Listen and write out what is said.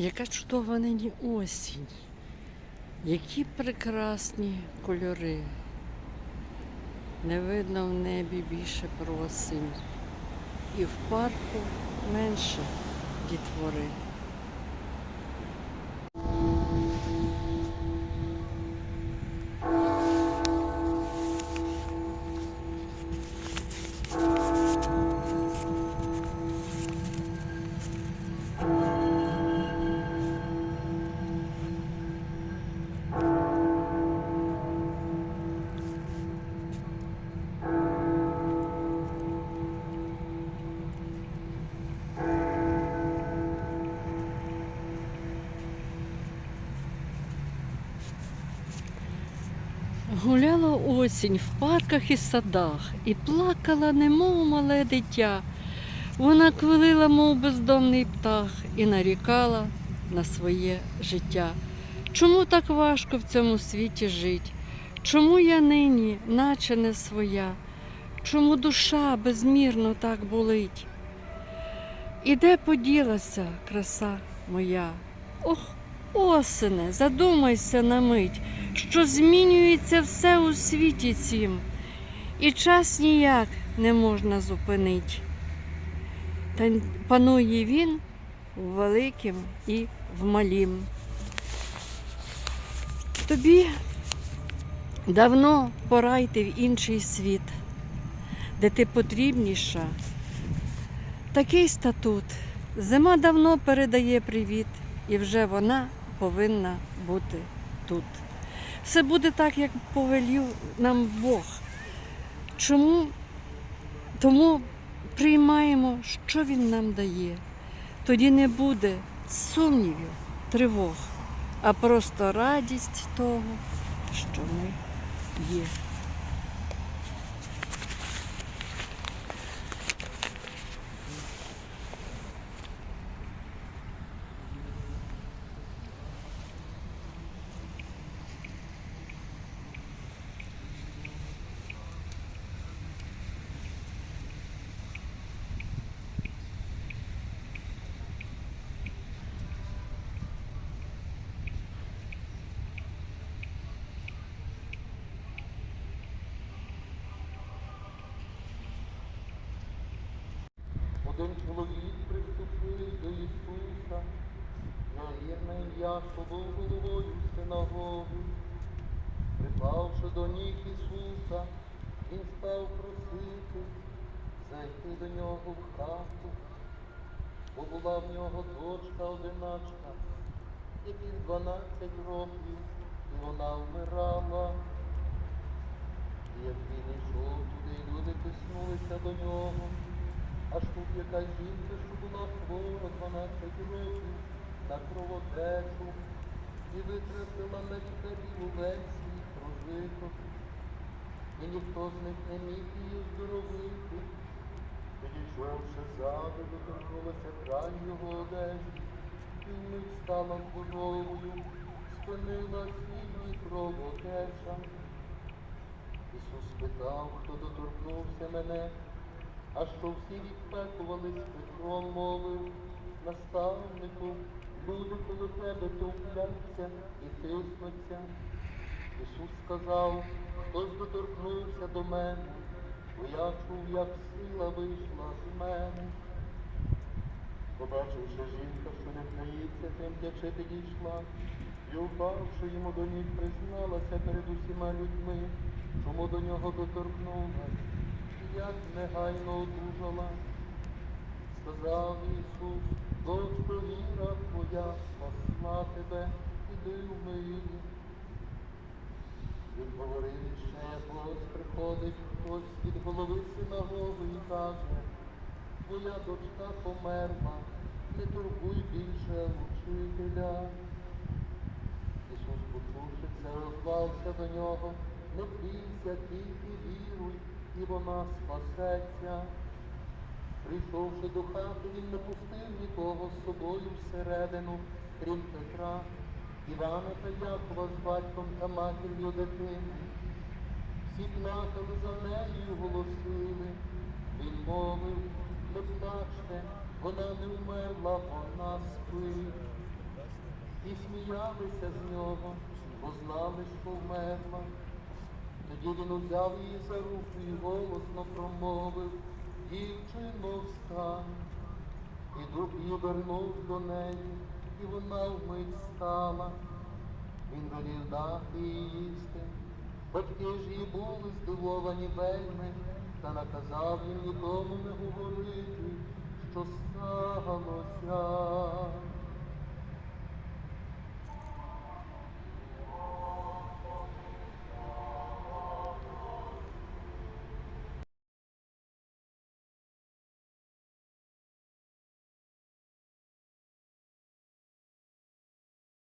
Яка чудова нині осінь. Які прекрасні кольори. Не видно в небі більше просень. І в парку менше дітвори. Осінь в парках і садах і плакала, немов мале дитя. Вона квилила, мов бездомний птах, і нарікала на своє життя. Чому так важко в цьому світі жить? Чому я нині, наче не своя? Чому душа безмірно так болить? І де поділася краса моя? Ох, осене, задумайся на мить, що змінюється все у світі цім, і час ніяк не можна зупинить. Та панує він великим і в малім. Тобі давно пора йти в інший світ, де ти потрібніша. Такий статут. Зима давно передає привіт, і вже вона повинна бути тут. Все буде так, як повелів нам Бог. Чому? Тому приймаємо, що Він нам дає. Тоді не буде сумнівів, тривог, а просто радість того, що ми є. Один чоловік до Ісуса, на вірне ім'я, був головою синагоги. Припавши до ніг Ісуса, він став просити зайти до нього в хату, бо була в нього дочка одиначка, якій 12 років, і вона вмирала. І як він йшов туди, люди тиснулися до нього. Аж тут якась жінка, що була хвора 12 років на кровотечу, і витратила на лікарів увесь свій прожиток. І ніхто з них не міг її оздоровити. Підійшовши ззаду, доторкнулася край його одежі, і вмить стала здоровою, спинила свій кровотеча. Ісус спитав, хто доторкнувся мене, а що всі відпекувались Петром мовив, наставнику, люди коло тебе товпляться і тиснуться. Ісус сказав, хтось доторкнувся до мене, бо я чув, як сила вийшла з мене. Побачивши жінка, що не вдається, тремтячи підійшла, і упавши йому до ніг, призналася перед усіма людьми, чому до нього доторкнулась як негайно одужала, сказав Ісус, дочко віра твоя, спасла тебе, іди в мирі. Він говорив ще, ось приходить хтось від голови синагоги і каже, твоя дочка померла, не турбуй більше учителя. Ісус, почувши це, розвався до нього, не бійся, тільки віруй, і вона спасеться. Прийшовши до хати, він не пустив нікого з собою всередину, крім Петра, Івана та Якова з батьком та матір'ю дитини. Всі плакали за нею голосили. Він мовив, не плачте, вона не вмерла, вона спить. і сміялися з нього, бо знали, що вмерла. Тоді він узяв її за руку і голосно промовив, дівчино, встань. І дух її вернув до неї, і вона вмить стала. Він велів дати їсти. Батьки ж її були здивовані вельми, та наказав їм нікому не говорити, що сталося.